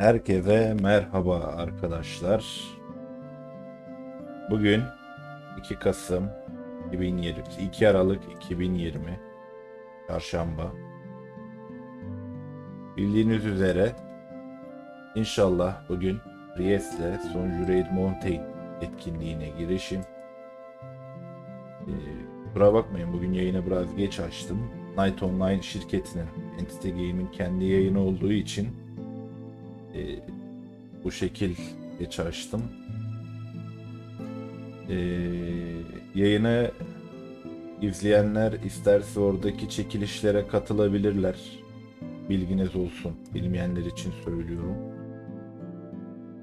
Herkese merhaba arkadaşlar. Bugün 2 Kasım 2020, 2 Aralık 2020 Çarşamba. Bildiğiniz üzere inşallah bugün Ries'le Son Raid Mountain etkinliğine girişim. Ee, kusura bakmayın bugün yayını biraz geç açtım. Night Online şirketinin Entity Game'in kendi yayını olduğu için e, bu şekil geç açtım. E, yayını izleyenler isterse oradaki çekilişlere katılabilirler. Bilginiz olsun. Bilmeyenler için söylüyorum.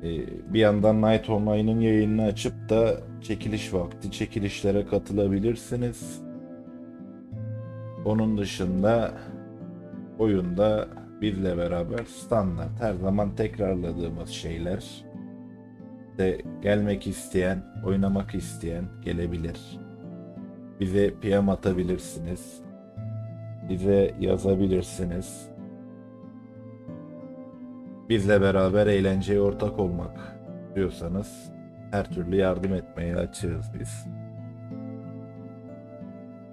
E, bir yandan Night Online'ın yayınını açıp da çekiliş vakti çekilişlere katılabilirsiniz. Onun dışında oyunda bizle beraber standart her zaman tekrarladığımız şeyler de gelmek isteyen, oynamak isteyen gelebilir. Bize PM atabilirsiniz. Bize yazabilirsiniz. Bizle beraber eğlenceye ortak olmak diyorsanız her türlü yardım etmeye açığız biz.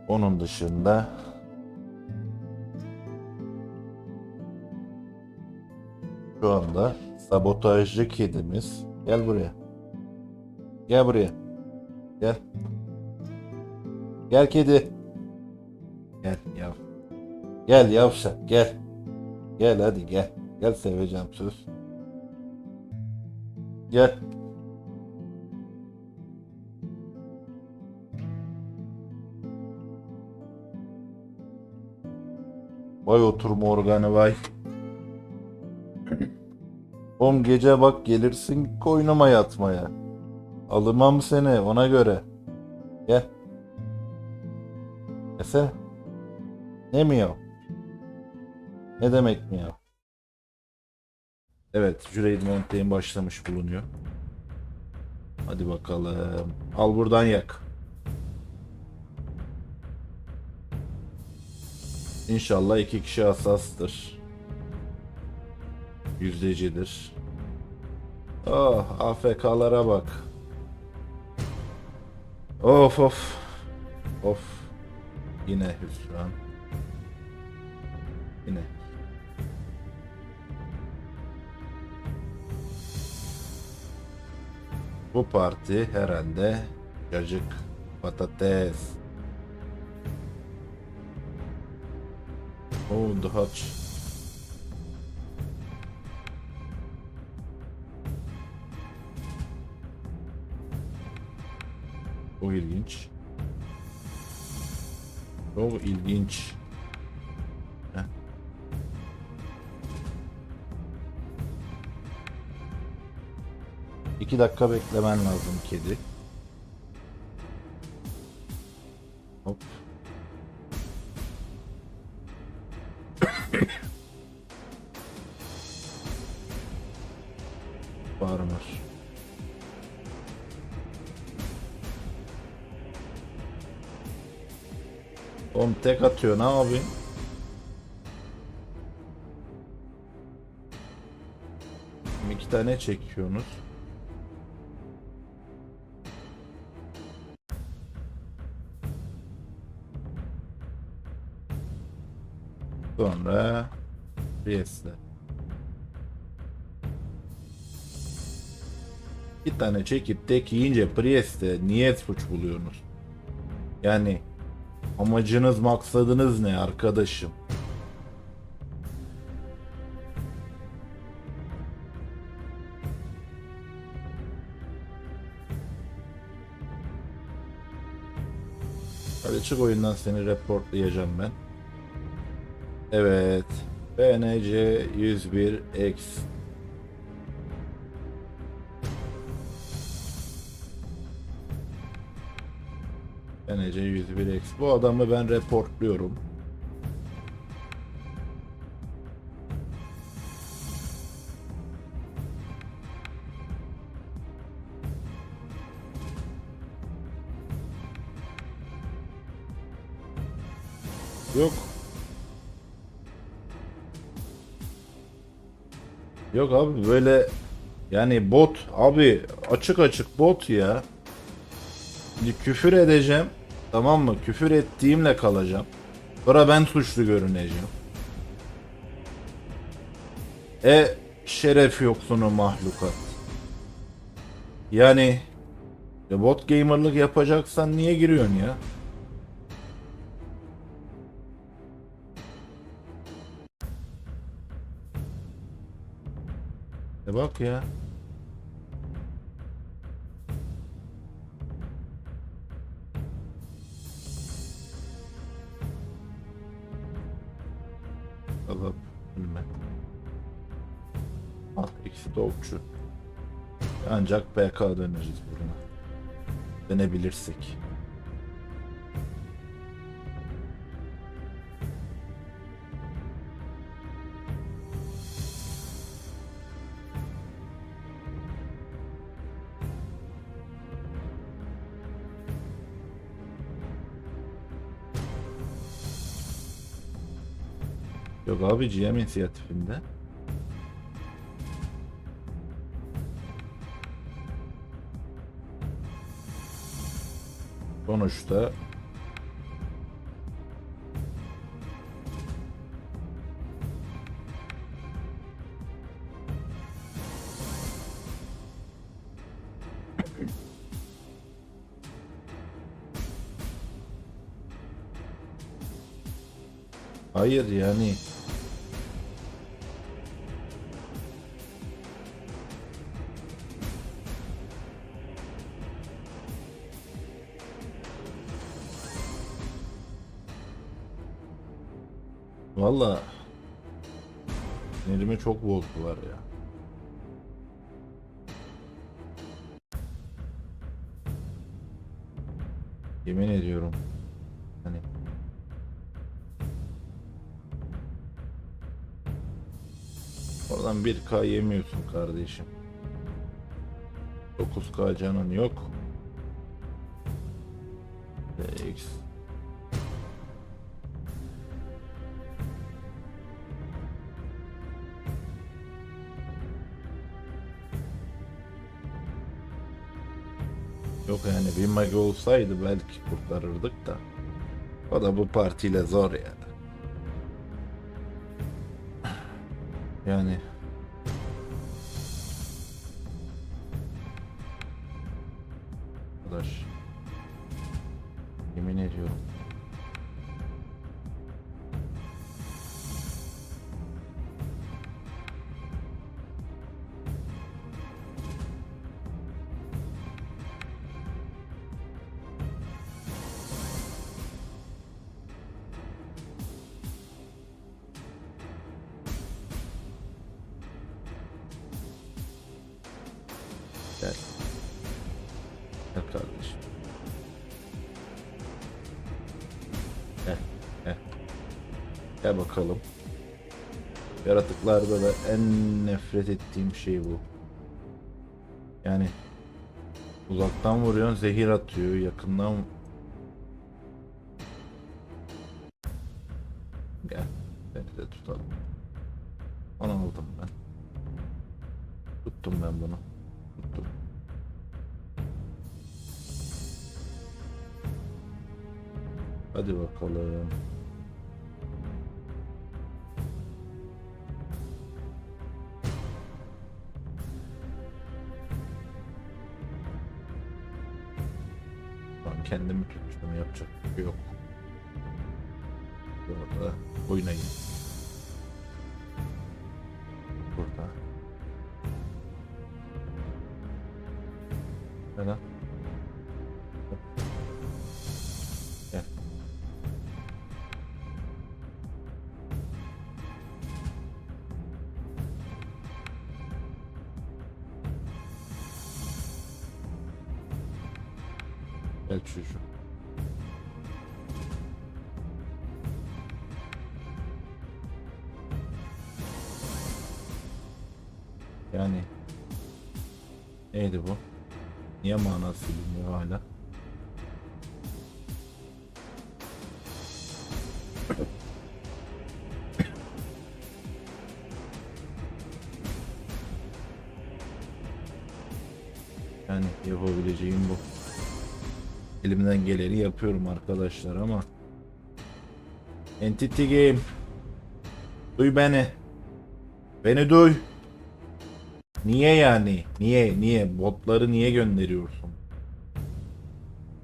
Onun dışında Şu anda sabotajcı kedimiz. Gel buraya. Gel buraya. Gel. Gel kedi. Gel yav. Gel yavşak gel. Gel hadi gel. Gel seveceğim söz. Gel. Vay oturma organı vay. Oğlum gece bak gelirsin koynuma yatmaya. Alımam seni ona göre. Gel. Ese. Ne mi ya? Ne demek mi ya? Evet, Jüreyd Mountain başlamış bulunuyor. Hadi bakalım. Al buradan yak. İnşallah iki kişi hassastır. Yüzdecidir. Oh AFK'lara bak. Of of. Of. Yine hüsran. Yine. Bu parti herhalde cacık, patates. Oh, the hutch. Çok ilginç. Çok ilginç. Heh. İki dakika beklemen lazım kedi. Atıyor ne? Şimdi iki tane çekiyorsunuz. Sonra Priest'le. Bir tane çekip tek yiyince Priest'e niye suç buluyorsunuz? Yani Amacınız, maksadınız ne arkadaşım? Hadi çık oyundan seni reportlayacağım ben. Evet. BNC 101X NC 101X. Bu adamı ben reportluyorum. Yok. Yok abi böyle yani bot abi açık açık bot ya. Şimdi küfür edeceğim. Tamam mı? Küfür ettiğimle kalacağım. Sonra ben suçlu görüneceğim. E şeref yoksunu mahlukat. Yani ya bot gamerlık yapacaksan niye giriyorsun ya? E bak ya. Ancak PK döneriz buruna. Dönebilirsek. Yok abi GM inisiyatifinde. Sonuçta Hayır yani çok bozdular ya. Yemin ediyorum. Hani Oradan 1K yemiyorsun kardeşim. 9K canın yok. Bir magi olsaydı belki kurtarırdık da. O da bu partiyle zor ya. Yani Gel bakalım. Yaratıklarda da en nefret ettiğim şey bu. Yani uzaktan vuruyorsun zehir atıyor. Yakından Gel. Seni de tutalım. Onu aldım ben. Tuttum ben bunu. Tuttum. Hadi bakalım. Yapacak şey yok. Burada oynayın. Burada. Neden? Gel. Gel çocuğum. Yani neydi bu? Niye manası bilmiyor hala? Yani yapabileceğim bu. Elimden geleni yapıyorum arkadaşlar ama Entity Game Duy beni Beni duy Niye yani? Niye? Niye? Botları niye gönderiyorsun?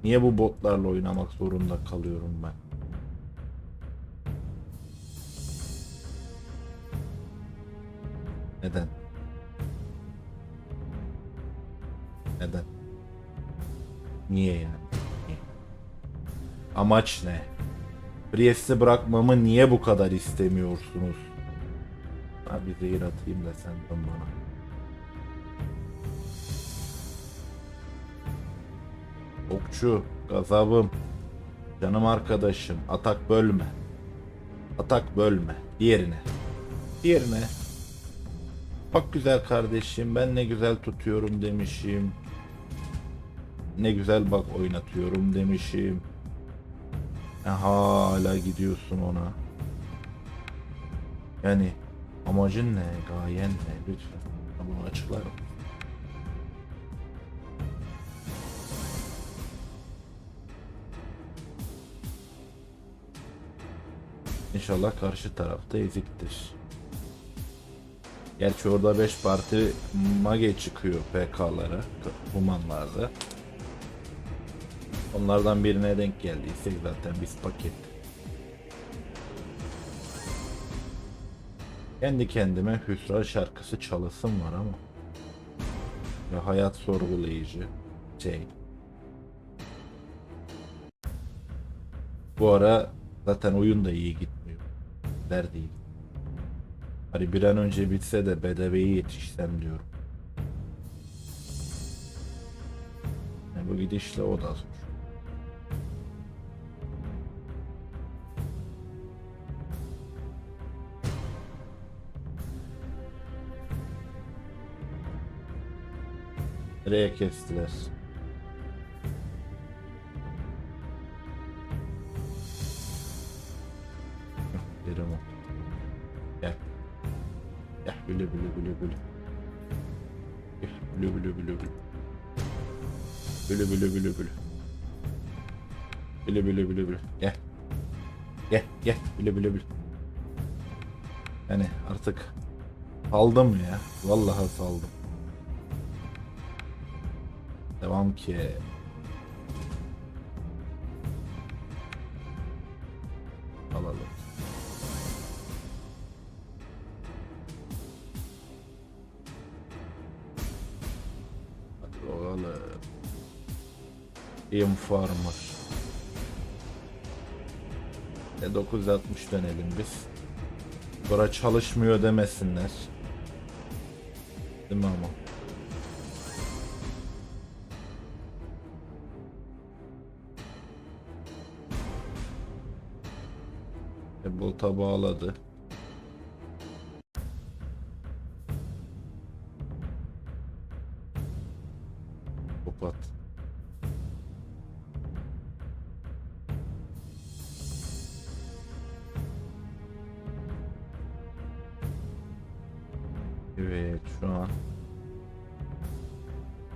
Niye bu botlarla oynamak zorunda kalıyorum ben? Neden? Neden? Niye yani? Niye? Amaç ne? Priest'i bırakmamı niye bu kadar istemiyorsunuz? Ha bir zehir atayım da sen bana. Okçu, gazabım, canım arkadaşım, atak bölme. Atak bölme. Diğerine. Diğerine. Bak güzel kardeşim, ben ne güzel tutuyorum demişim. Ne güzel bak oynatıyorum demişim. E, hala gidiyorsun ona. Yani amacın ne, gayen ne lütfen. Bunu açıklar mısın? İnşallah karşı tarafta eziktir. Gerçi orada 5 parti mage çıkıyor PK'lara, humanlarda. Onlardan birine denk geldiysek zaten biz paket. Kendi kendime hüsran şarkısı çalasım var ama. Ya hayat sorgulayıcı şey. Bu ara zaten oyun da iyi gitmiyor. Der değil. Hani bir an önce bitse de bedeveyi yetişsem diyorum. Yani bu gidişle o da zor. Nereye kestiler? Bülü bülü bülü. Bülü. Bülü bülü bülü bülü. Bülü bülü bülü bülü. Gel. Gel gel bülü bülü bülü. Yani artık saldım ya. Vallahi saldım. Devam ki. Alalım. Team Farmer. E 960 dönelim biz. Sonra çalışmıyor demesinler. Değil mi ama? Evet şu an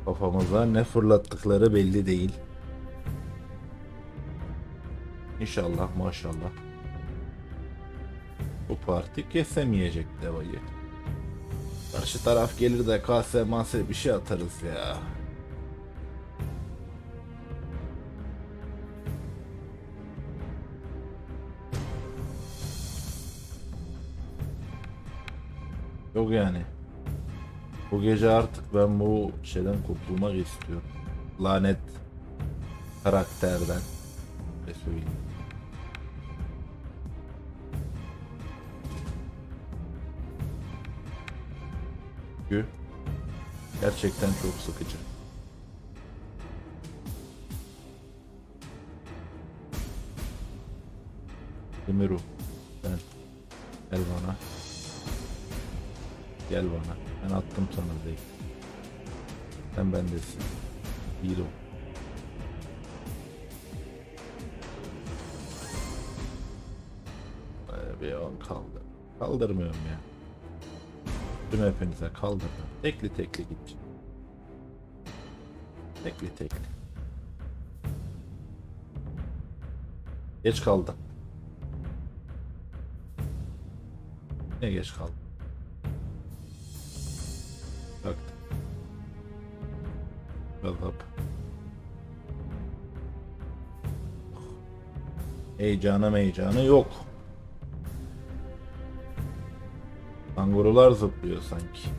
kafamıza ne fırlattıkları belli değil. İnşallah maşallah. Bu parti kesemeyecek devayı. Karşı taraf gelir de kase mase bir şey atarız ya. Yok yani. Gece artık ben bu şeyden kurtulmak istiyorum. Lanet karakterden. Ne söyleyeyim. Çünkü gerçekten çok sıkıcı. Demiru sen gel bana. Gel bana. Ben attım sana değil. Sen bendesin. Hero. Bir an kaldı. Kaldırmıyorum ya. Tüm hepinize kaldırdım. Tekli tekli gideceğim. Tekli tekli. Geç kaldım. Ne geç kaldım? Heyecanı heyecanı yok. Kangurular zıplıyor sanki.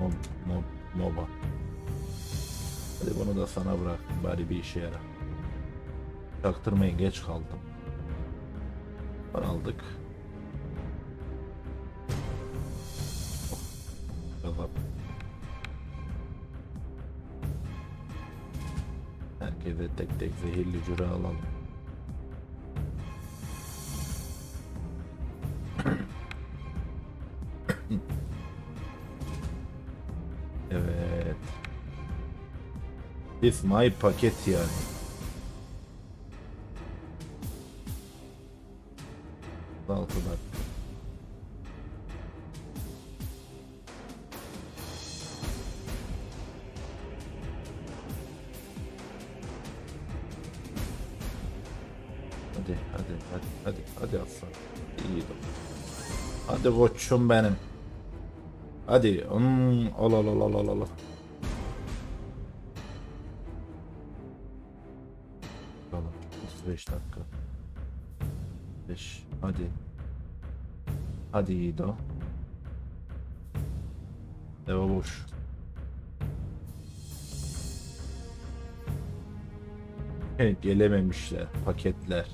Mob, mob, moba. Hadi bunu da sana bıraktım bari bir işe yarar. Çaktırmayın geç kaldım. Aldık. Tek tek zehirli cüre alalım. Evet. This my paket yani. Altı dakika. Hadi aslan. İyi de. Hadi koçum benim. Hadi. Hmm, al al al al al al. Bakalım. 35 dakika. 5. Hadi. Hadi Yiğido. Deva boş. Gelememişler paketler.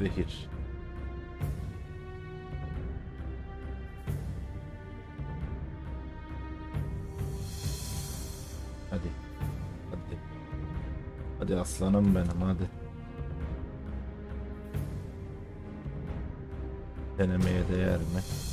Zehir. Hadi. Hadi. Hadi aslanım benim hadi. Denemeye değer mi?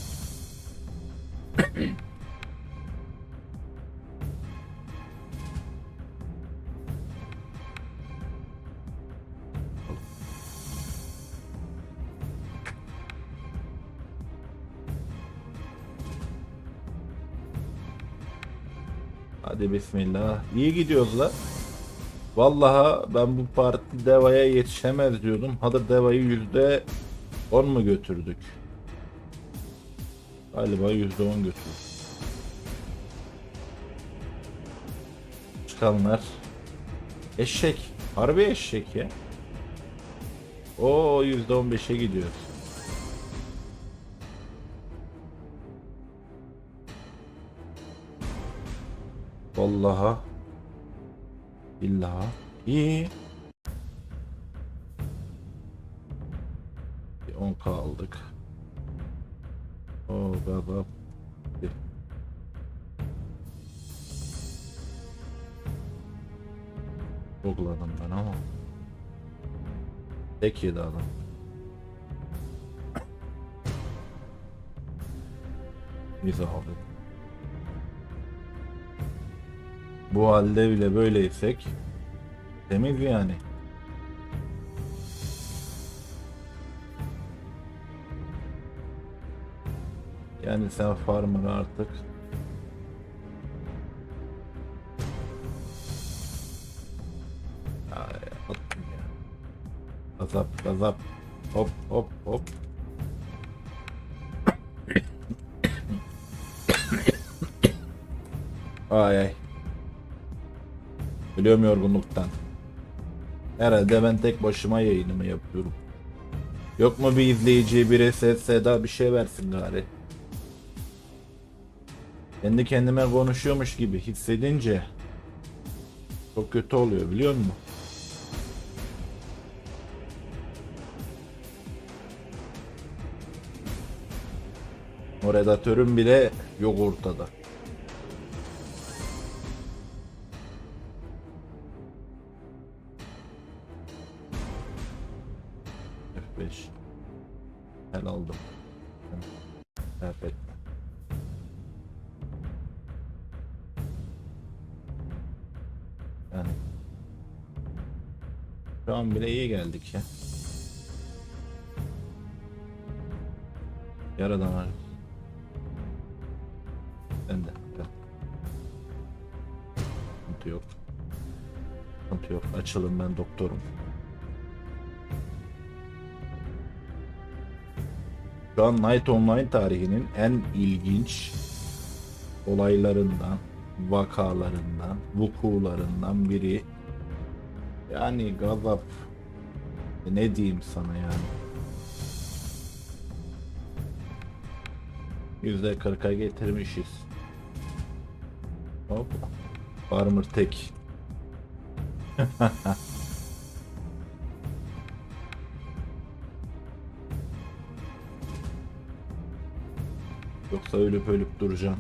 Bismillah. İyi gidiyoruz la. Vallahi ben bu parti Deva'ya yetişemez diyordum. Hadi Deva'yı yüzde 10 mu götürdük? Galiba yüzde 10 götürdük. Çıkanlar. Eşek. Harbi eşek ya. O yüzde 15'e gidiyoruz. Vallaha. Billaha. İyi. Bir 10k aldık. O baba. Bir. Google'ladım ben ama. Tek yedi adam. Biz aldık. Bu halde bile böyleysek temiz yani. Yani sen farmer artık Ay. Gazap gazap hop hop hop Ay ay Biliyorum yorgunluktan. Herhalde ben tek başıma yayınımı yapıyorum. Yok mu bir izleyici, bir ses, seda bir şey versin gari. Kendi kendime konuşuyormuş gibi hissedince çok kötü oluyor biliyor musun? O bile yok ortada. Oradan bile iyi geldik ya. Yaradan abi. Ben de. Ben. Sıkıntı yok. Sıkıntı yok. Açılın ben doktorum. Şu an Night Online tarihinin en ilginç olaylarından, vakalarından, vukularından biri yani gazap. Ne diyeyim sana yani. Yüzde kırka getirmişiz. Hop. Farmer tek. Yoksa ölüp ölüp duracağım.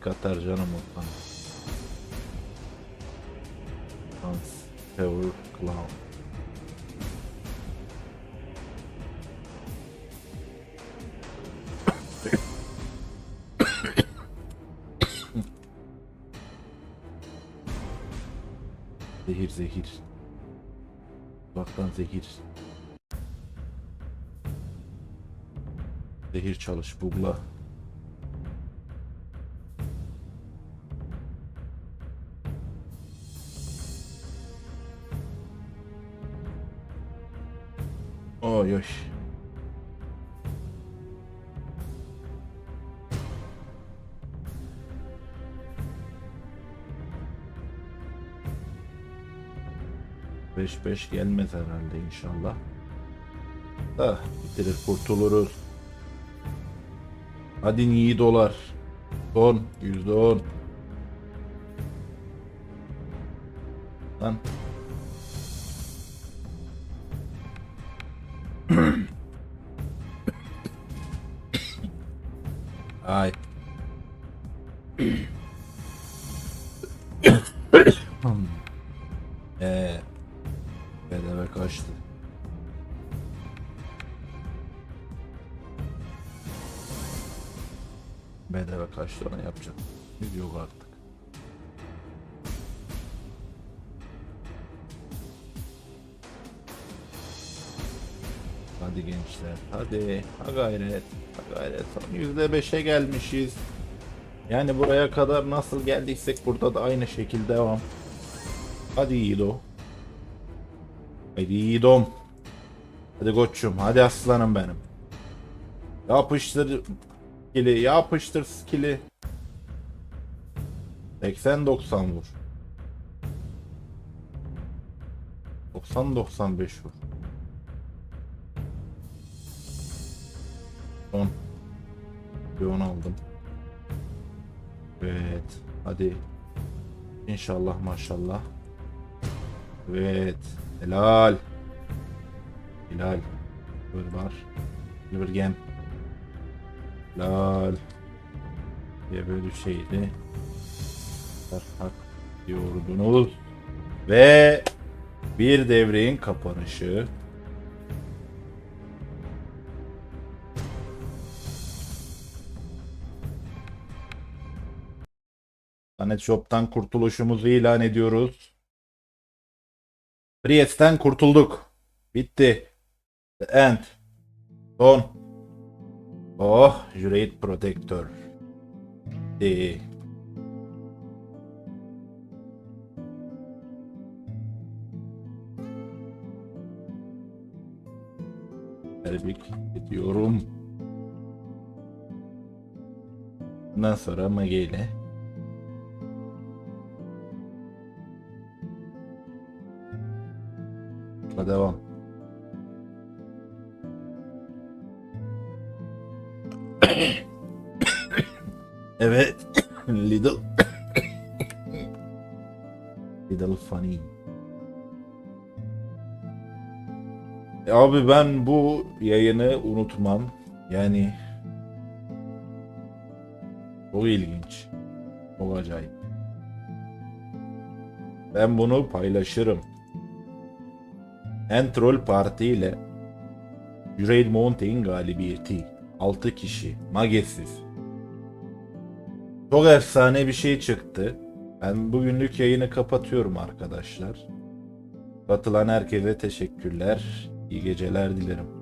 Tek atar canım o bana. Hans Power Clown. zehir zehir. Uzaktan zehir. Zehir çalış bugla. Oy oy. Beş beş gelmez herhalde inşallah. Da bitirir kurtuluruz. Hadi iyi dolar. Son yüzde on. Lan Ha gayret. Ha gayret. Son yüzde beşe gelmişiz. Yani buraya kadar nasıl geldiysek burada da aynı şekilde devam. Hadi Yiğido. Hadi Yiğidom. Hadi koçum. Hadi aslanım benim. Yapıştır skill'i. Yapıştır skill'i. 80-90 vur. 90-95 vur. Bir 10 aldım. Evet. Hadi. İnşallah maşallah. Evet. Helal. Helal. Böyle var. Bir gem. Helal. Diye böyle şeydi. Hak diyordunuz. Ve bir devreğin kapanışı. Planet Shop'tan kurtuluşumuzu ilan ediyoruz. Priest'ten kurtulduk. Bitti. The end. Son. Oh, Jurate Protector. Bitti. Tebrik ediyorum. Bundan sonra Mage ile Hadi devam. evet. Little. Little funny. E Abi ben bu yayını unutmam. Yani çok ilginç. Çok acayip. Ben bunu paylaşırım. Entrol Parti ile Juraid Mountain galibiyeti. 6 kişi. Magesiz. Çok efsane bir şey çıktı. Ben bugünlük yayını kapatıyorum arkadaşlar. Katılan herkese teşekkürler. İyi geceler dilerim.